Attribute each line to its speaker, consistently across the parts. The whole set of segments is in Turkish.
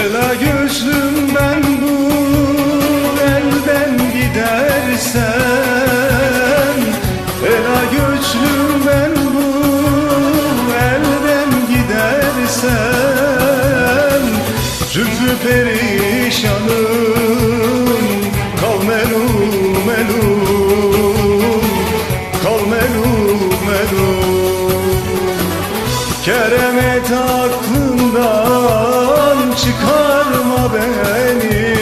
Speaker 1: Ela gözlüm ben bu elden gidersen Ela gözlüm ben bu elden gidersen Zülfü perişanım Kal melum melum Kal melum melum. Keremet aklından çıkarma beni.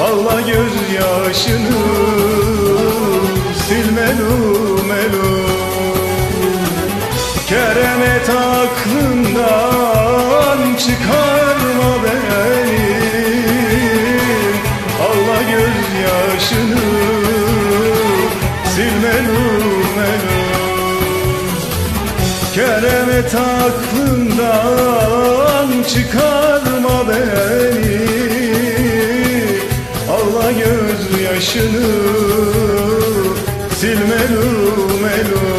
Speaker 1: Allah gözyaşını sil melum melum Keremet aklından çıkarma beni. Allah gözyaşını sil melum melum Keremet aklından çıkarma beni. Allah gözyaşını sil melum melum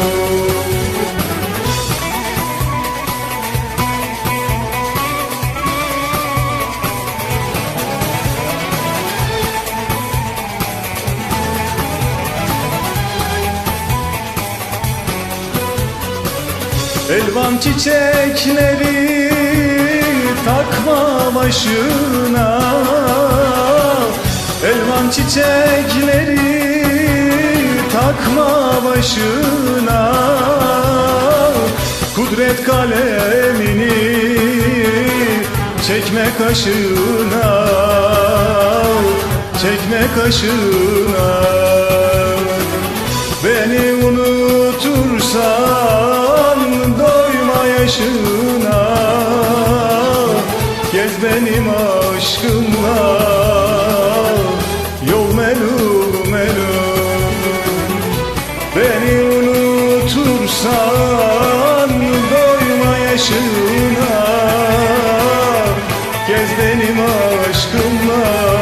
Speaker 1: Elvan çiçekleri takma başına. Elvan çiçekleri takma başına. Kudret kalemini çekme kaşına. Çekme kaşına Gez benim aşkımla. Yol melul melul. Beni unutursan Doyma yaşına. Gez benim aşkımla.